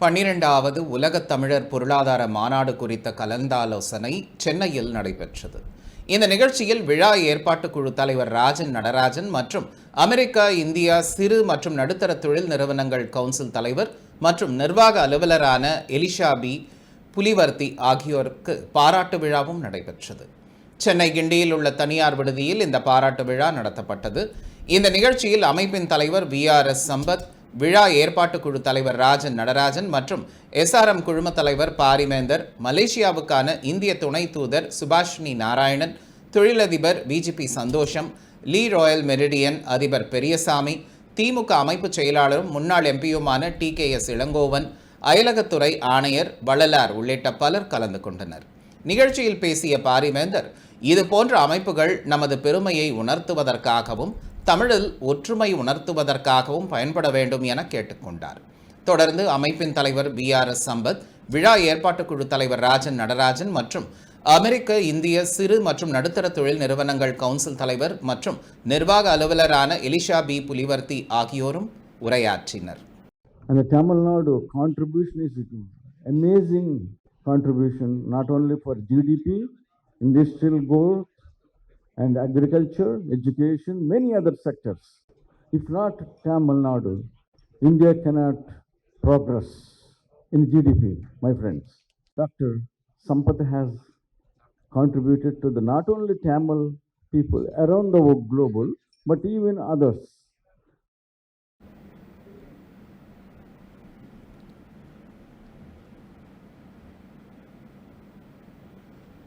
பன்னிரெண்டாவது உலகத் தமிழர் பொருளாதார மாநாடு குறித்த கலந்தாலோசனை சென்னையில் நடைபெற்றது. இந்த நிகழ்ச்சியில் விழா ஏற்பாட்டு குழு தலைவர் ராஜன் நடராஜன் மற்றும் அமெரிக்கா இந்தியா சிறு மற்றும் நடுத்தர தொழில் நிறுவனங்கள் கவுன்சில் தலைவர் மற்றும் நிர்வாக அலுவலரான எலிஷாபி புலிவர்த்தி ஆகியோருக்கு பாராட்டு விழாவும் நடைபெற்றது. சென்னை கிண்டியில் உள்ள தனியார் விடுதியில் இந்த பாராட்டு விழா நடத்தப்பட்டது. இந்த நிகழ்ச்சியில் அமைப்பின் தலைவர் வி. ஆர். எஸ். சம்பத் விழா ஏற்பாட்டு குழு தலைவர் ராஜன் நடராஜன் மற்றும் எஸ்ஆர்எம் குழும தலைவர் பாரிமேந்தர் மலேசியாவுக்கான இந்திய துணை தூதர் சுபாஷினி நாராயணன் தொழிலதிபர் பிஜிபி சந்தோஷம் லீ ராயல் மெரிடியன் அதிபர் பெரியசாமி திமுக அமைப்பு செயலாளரும் முன்னாள் எம்பியுமான டி கே எஸ் இளங்கோவன் அயலகத்துறை ஆணையர் வள்ளலார் உள்ளிட்ட பலர் கலந்து கொண்டனர். நிகழ்ச்சியில் பேசிய பாரிவேந்தர் இது போன்ற அமைப்புகள் நமது பெருமையை உணர்த்துவதற்காகவும் தமிழில் ஒற்றுமை உணர்த்துவதற்காகவும் பயன்பட வேண்டும் என கேட்டுக்கொண்டார். தொடர்ந்து அமைப்பின் தலைவர் வி ஆர் எஸ் சம்பத் விழா ஏற்பாட்டுக் குழு தலைவர் ராஜன் நடராஜன் மற்றும் அமெரிக்க இந்திய சிறு மற்றும் நடுத்தர தொழில் நிறுவனங்கள் கவுன்சில் தலைவர் மற்றும் நிர்வாக அலுவலரான எலிஷா பி. புலிவர்த்தி ஆகியோரும் உரையாற்றினர். அந்த Tamil Nadu contribution is amazing contribution not only for GDP industrial goal and agriculture, education, many other sectors. If not Tamil Nadu, India cannot progress in GDP, my friends. Dr. Sampath has contributed to the not only Tamil people around the world, global, but even others.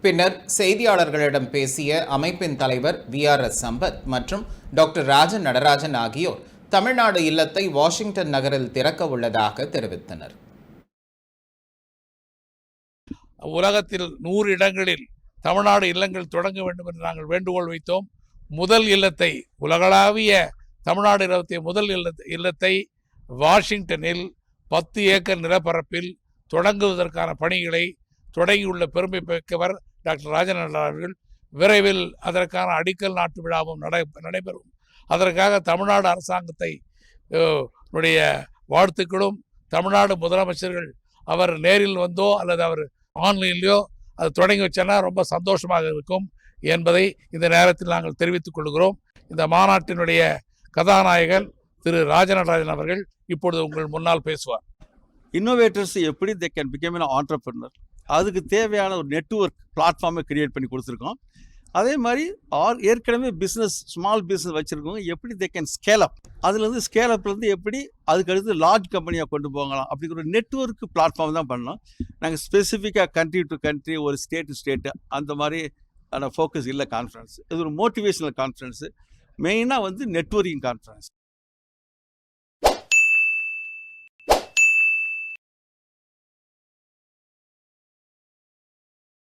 பின்னர் செய்தியாளர்களிடம் பேசிய அமைப்பின் தலைவர் we are S Sampath மற்றும் doctor Rajan Natarajan ஆகியோர் தமிழ்நாடு இல்லத்தை Washington நகரில் திறக்க உள்ளதாக தெரிவித்தனர். உலகத்தில் நூறு இடங்களில் தமிழ்நாடு இல்லங்கள் தொடங்க வேண்டும் என்று நாங்கள் வேண்டுகோள் வைத்தோம். முதல் இல்லத்தை உலகளாவிய தமிழ்நாடு இல்லத்தை முதல் இல்லத்தை இல்லத்தை வாஷிங்டனில் பத்து ஏக்கர் நிலப்பரப்பில் தொடங்குவதற்கான பணிகளை தொடங்கியுள்ள பெருமை மிக்கவர் டாக்டர் ராஜநல்லா அவர்கள் விரைவில் அதற்கான அடிக்கல் நாட்டு விழாவும் நடை நடைபெறும். அதற்காக தமிழ்நாடு அரசாங்கத்தை உடைய வாழ்த்துக்களும் தமிழ்நாடு முதலமைச்சர்கள் அவர் நேரில் வந்தோ அல்லது அவர் ஆன்லைன்லையோ அது தொடங்கி வச்சனா ரொம்ப சந்தோஷமாக இருக்கும் என்பதை இந்த நேரத்தில் நாங்கள் தெரிவித்துக் கொள்கிறோம். இந்த மாநாட்டினுடைய கதாநாயகன் திரு ராஜநடராஜன் அவர்கள் இப்பொழுது உங்கள் முன்னால் பேசுவார். இன்னோவேட்டர்ஸ் எப்படி they can become an entrepreneur? அதுக்கு தேவையான ஒரு நெட்வொர்க் பிளாட்ஃபார்மை கிரியேட் பண்ணி கொடுத்துருக்கோம். அதே மாதிரி ஆர் ஏற்கனவே பிஸ்னஸ் ஸ்மால் பிஸ்னஸ் வச்சுருக்கவங்க எப்படி தே கேன் ஸ்கேல் அப் அதுலேருந்து ஸ்கேல் அப்லேருந்து எப்படி அதுக்கு அடுத்து லார்ஜ் கம்பெனியாக கொண்டு போகலாம் அப்படிங்கிற ஒரு நெட்ஒர்க் பிளாட்ஃபார்ம் தான் பண்ணோம். நாங்கள் ஸ்பெசிஃபிக்காக கண்ட்ரி டு கண்ட்ரி ஒரு ஸ்டேட் டு ஸ்டேட்டு அந்த மாதிரி ஆனால் ஃபோக்கஸ் இல்லை கான்ஃபரன்ஸ் இது ஒரு மோட்டிவேஷனல் கான்ஃபரன்ஸு மெயினாக வந்து நெட்வொர்க்கிங் கான்ஃபரன்ஸ்